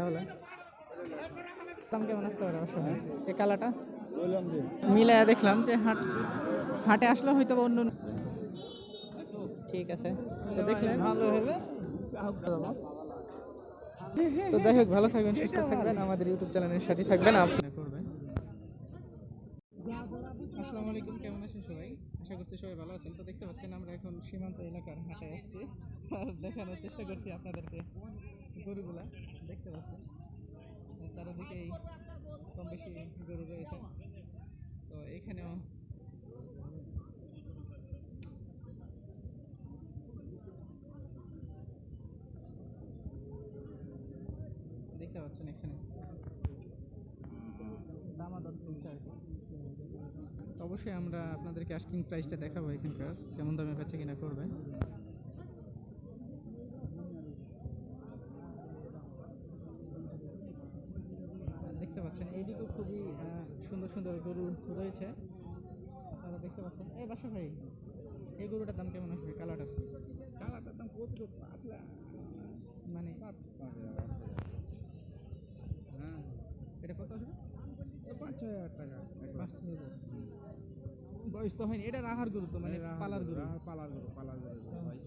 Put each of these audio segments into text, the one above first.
তাহলে? দাম কেমন আসতে পারে অবশ্য? এই কালাটা বললাম যে। মিলায়া দেখলাম যে হাট হাটে আসলে হয়তো অন্য ঠিক আছে। তো দেখলেন। ভালো হবে। তো যাই হোক ভালো থাকবেন সুস্থ থাকবেন। আমাদের ইউটিউব চ্যানেলের সাথে থাকবেন। আপনি করবেন আসসালামু আলাইকুম কেমন আছেন সবাই? আশা করছি সবাই ভালো আছেন। তো দেখতে পাচ্ছেন আমরা এখন সীমান্ত এলাকার হাটে আসছি। আর দেখানোর চেষ্টা করছি আপনাদেরকে। গরুগুলা দেখতে পাচ্ছেন। চারিদিকেই কম বেশি গরু রয়েছে। তো এখানেও দেখতে পাচ্ছেন এখানে। দামাদর চলছে আর কি? অবশ্যই আমরা আপনাদেরকে আস্কিং প্রাইসটা দেখাবো এখানকার, কেমন দামে বেচে কিনা করবে দেখতে পাচ্ছেন এইদিকেও খুবই আহ, সুন্দর সুন্দর গরু রয়েছে। আপনারা দেখতে পাচ্ছেন। এই বাসা ভাই এই গরুটার দাম কেমন আসবে? কালাটার কালাটার দাম কত আসলে মানে হ্যাঁ। এটা কত আসবে? পাঁচ ছয় হাজার টাকা। পাঁচ ছয় হাজার। বয়স তো হয়নি। এটা রাহার গরু তো মানে পালার গরু পালার গরু পালার গরু ভাই।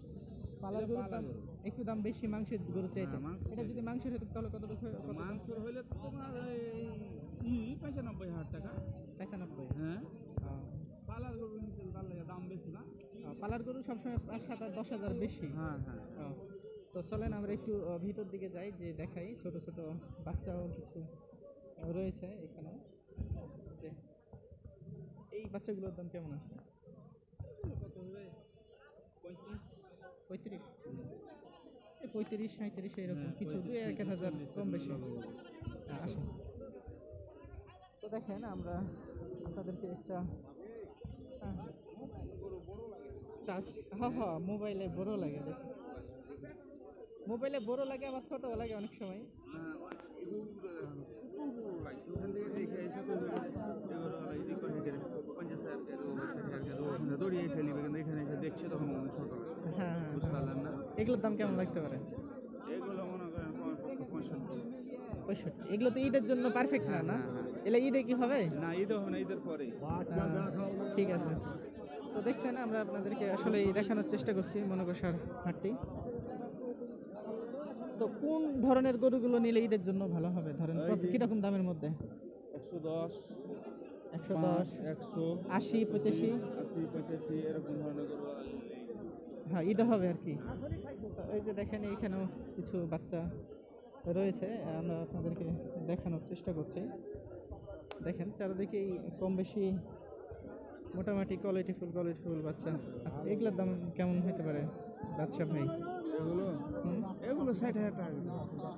পালার গরুর দাম। একটু দাম বেশি মাংসের গরু চাইতে। হ্যাঁ, এটা যদি মাংসের হতো তাহলে কত মাংস হইলে তো তোমার পঁচানব্বই হাজার টাকা। পঁচানব্বই হ্যাঁ। পালার গরু নিতে তার লাগে দাম বেশি না। পালার গরু সবসময় পাঁচ সাত দশ হাজার বেশি? হ্যাঁ হ্যাঁ। তো চলেন আমরা একটু ভিতর দিকে যাই যে দেখাই ছোট ছোট বাচ্চাও কিছু রয়েছে এখানে। এই বাচ্চাগুলোর দাম কেমন আছে? কত হবে পঁয়ত্রিশ। পঁয়ত্রিশ এই পঁয়ত্রিশ সাঁত্রিশ এরকম হ্যাঁ, কিছু দুই এক এক হাজার কম বেশি। হ্যাঁ, আসুন। তো দেখেন আমরা আপনাদেরকে একটা হ্যাঁ, টাচ হ্যাঁ হ্যাঁ মোবাইলে বড় লাগে দেখেন মোবাইলে বড় লাগে আবার ছোটও লাগে অনেক সময়। হয়। ছোট এগুলোর দাম কেমন লাগতে পারে? এগুলো মনে করেন পঁয়ষট্টি। এগুলো তো ঈদের জন্য পারফেক্ট না না? হ্যাঁ। এলে ঈদে কি হবে? না ঈদ হবে না ঈদের পরে ঠিক আছে। তো দেখছেন আমরা আপনাদেরকে আসলে দেখানোর চেষ্টা করছি মনোকষার হাটটি। তো কোন ধরনের গরুগুলো নিলে ঈদের জন্য ভালো হবে? ধরেন কীরকম দামের মধ্যে? একশো দশ একশো দশ একশো আশি পঁচাশি? আশি পঁচাশি এরকম ধরনের গরু হ্যাঁ ঈদে হবে আর কি। এই যে দেখেন এইখানেও কিছু বাচ্চা রয়েছে আমরা আপনাদেরকে দেখানোর চেষ্টা করছি। দেখেন চারিদিকেই কম বেশি মোটামুটি কোয়ালিটিফুল কোয়ালিটিফুল বাচ্চা। আচ্ছা এগুলোর দাম কেমন হতে পারে বাচ্চা ভাই? এগুলো? এগুলো ষাট হাজার টাকা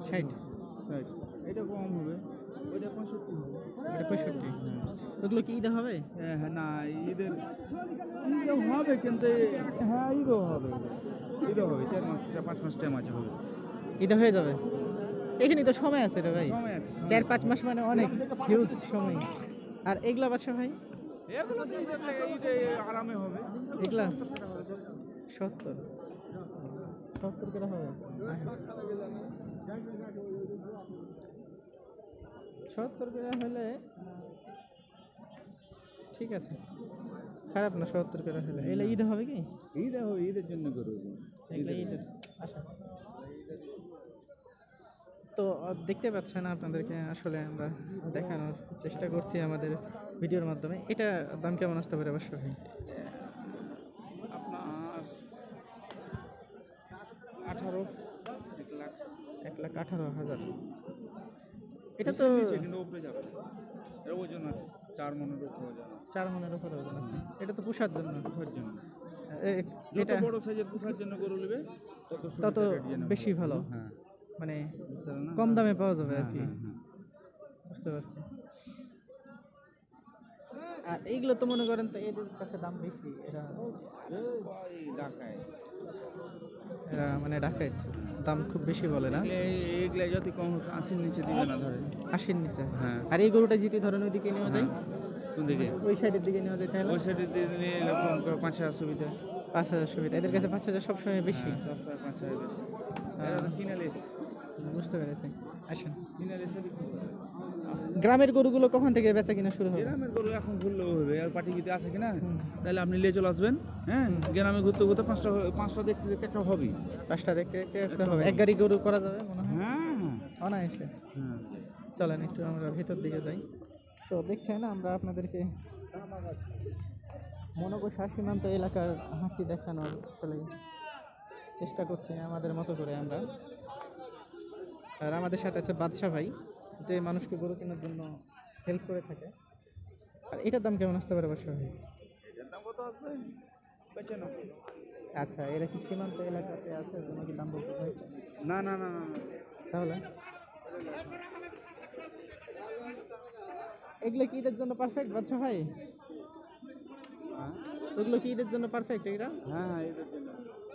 ষাট? ষাট। এটা কম হবে। ওইটা পঁয়ষট্টি হবে। এটা পঁয়ষট্টি? ওগুলো কি ঈদে হবে? হ্যাঁ হ্যাঁ না ঈদের হবে কিন্তু হ্যাঁ ঈদও হবে। ঈদও হবে চার মাস পাঁচ মাস টাইম আছে হবে। ঈদে হয়ে যাবে? এখানে তো সময় আছে রে ভাই। সময় আছে। চার পাঁচ মাস মানে অনেক হিউজ সময়। আর এগুলা বাচ্চা ভাই? আরামে হবে। এগুলা? সত্তর। সত্তর করে হবে। সত্তর করে হলে ঠিক আছে। খারাপ না সত্তর করে হলে। এগুলো ঈদ হবে কি? ঈদে হবে ঈদের জন্য করব এগুলো ঈদের আচ্ছা তো দেখতে পাচ্ছেন না আপনাদেরকে আসলে আমরা দেখানোর চেষ্টা করছি আমাদের ভিডিওর মাধ্যমে। এটা দাম কেমন আসতে পারে অবশ্যই আপনার আঠারো এক লাখ। এক লাখ আঠারো হাজার। এটা তো ওজন আছে চার মনের উপরে। চার মনের উপরে ওজন আছে। এটা তো পোষার জন্য। পোষার জন্য। এটা বড় সাইজের পোষার জন্য গরু নেবে তত বেশি ভালো। হ্যাঁ। মানে? কম দামে পাওয়া যাবে আর হ্যাঁ, কি। হ্যাঁ, হ্যাঁ। বুঝতে পারছি। আর এইগুলো তো মনে করেন তো এদের কাছে দাম বেশি এরা ঢাকায় এরা মানে ডাকাইত দাম খুব বেশি বলে না। এগুলো যদি কম হোক আশির নিচে দিবে না ধরে আশির নিচে। হ্যাঁ। আর এই গরুটা যদি ধরেন ওইদিকে নেওয়া যায়? কোন দিকে? ওই সাইডের দিকে নেওয়া যায় তাহলে? ওই সাইডে দিয়ে দিলে এরকম পাঁচ হাজার সুবিধা। পাঁচ হাজার সুবিধা। এদের কাছে পাঁচ হাজার সবসময় বেশি। হ্যাঁ, সবসময় পাঁচ হাজার বেশি। বুঝতে পেরেছি। আসেন। গ্রামের গরুগুলো কখন থেকে বেচা কিনা শুরু হবে? গ্রামের গরু এখন ঘুরলেও হবে। আর পাটি গিতে আছে কিনা? তাহলে আপনি নিয়ে চলে আসবেন হ্যাঁ? গ্রামে ঘুরতে ঘুরতে পাঁচটা পাঁচটা দেখতে দেখতে একটা হবেই। পাঁচটা দেখতে দেখতে একটা হবে। এক গাড়ি গরু করা যাবে মনে হয়? অনায়াসে। হ্যাঁ। চলেন একটু আমরা ভিতর দিকে যাই। তো দেখছেন আমরা আপনাদেরকে মনকোষা সীমান্ত এলাকার হাটটি দেখানোর আসলে চেষ্টা করছি আমাদের মতো করে আমরা। আর আমাদের সাথে আছে বাদশা ভাই যে মানুষকে গরু কেনার জন্য হেল্প করে থাকে। আর এটার দাম কেমন আসতে পারে বাদশা ভাই। আচ্ছা এরা কি সীমান্ত এলাকাতে আছে? জন্য কি দাম বলতে হয়? না না না না। তাহলে? এগুলো কি ঈদের জন্য পারফেক্ট বাচ্চা ভাই? হ্যাঁ। ওগুলো কি ঈদের জন্য পারফেক্ট এগুলা হ্যাঁ হ্যাঁ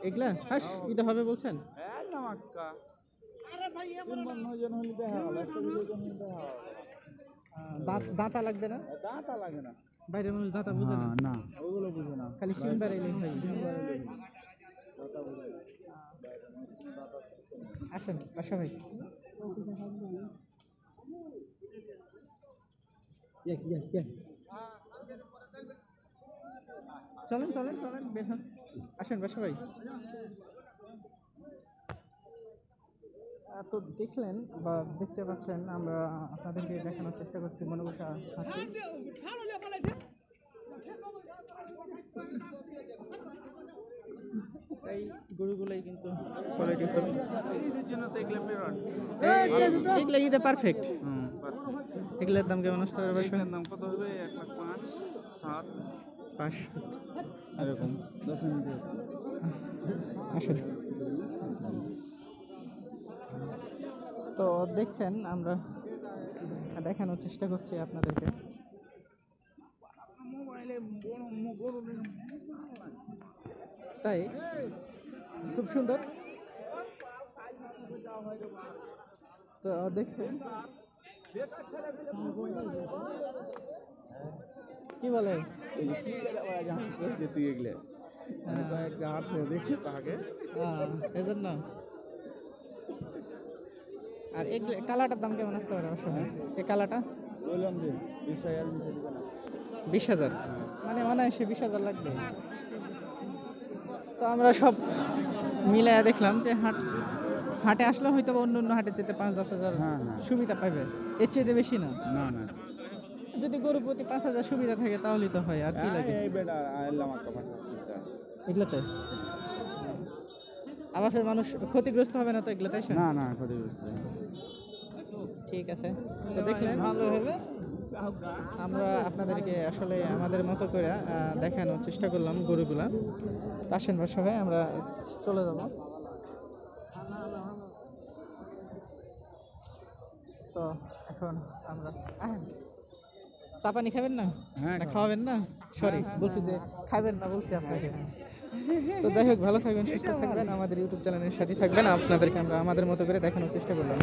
এগুলা? হাস ঈদে হবে বলছেন? একদম দাঁত দাঁতা লাগবে না? দাঁতা লাগে না। বাইরের মানুষ দাঁতা বুঝে না। না। ওগুলো বুঝে না। খালি এলেই হয় আসেন বাসা ভাই। চলেন চলেন চলেন বের হন। আসেন বাসা ভাই। তো দেখলেন বা দেখতে পাচ্ছেন আমরা আপনাদেরকে দেখানোর চেষ্টা করছি মনোবসা হাঁটছি এই গরুগুলাই কিন্তু কোয়ালিটি জন্য তো এগুলো ফেভারিট এগুলো পারফেক্ট এগুলোর দাম কেমন আসতে বাসা এগুলোর দাম কত হবে? এক লাখ পাঁচ সাত। পাঁচ। এরকম। দশ মিনিট আসুন দেখছেন আমরা দেখানোর চেষ্টা করছি আপনাদেরকে। তাই খুব সুন্দর। তো দেখছেন। কি বলে? তুই এগুলো হ্যাঁ। দেখছি তাকে এই জন্য আর এগুলো কালাটার দাম কেমন আসতে পারে অবশ্য এই কালাটা বিশ হাজার মানে অনায়াসে বিশ হাজার লাগবে। তো আমরা সব মিলাইয়া দেখলাম যে হাট হাটে আসলে হয়তো অন্য অন্য হাটে যেতে পাঁচ দশ হাজার হ্যাঁ, হ্যাঁ। সুবিধা পাবে এর চেয়ে বেশি না। না না। যদি গরু প্রতি পাঁচ হাজার সুবিধা থাকে তাহলেই তো হয় আর কি লাগে? এই পাঁচ হাজার এগুলোতে? আবার ফের মানুষ ক্ষতিগ্রস্ত হবে না তো এগুলো এসে? না না ক্ষতিগ্রস্ত ঠিক আছে। তো দেখলেন ভালো হবে। আমরা আপনাদেরকে আসলে আমাদের মতো করে দেখানোর চেষ্টা করলাম গরুগুলা। আসেন বাসা ভাই আমরা চলে যাব। তো এখন আমরা চা পানি খাবেন না? হ্যাঁ। খাওয়াবেন না? সরি বলছি যে খাবেন না বলছি আপনাকে। তো যাই হোক, ভালো থাকবেন, সুস্থ থাকবেন, আমাদের ইউটিউব চ্যানেলের সাথে থাকবেন। আপনাদেরকে আমরা আমাদের মতো করে দেখানোর চেষ্টা করলাম।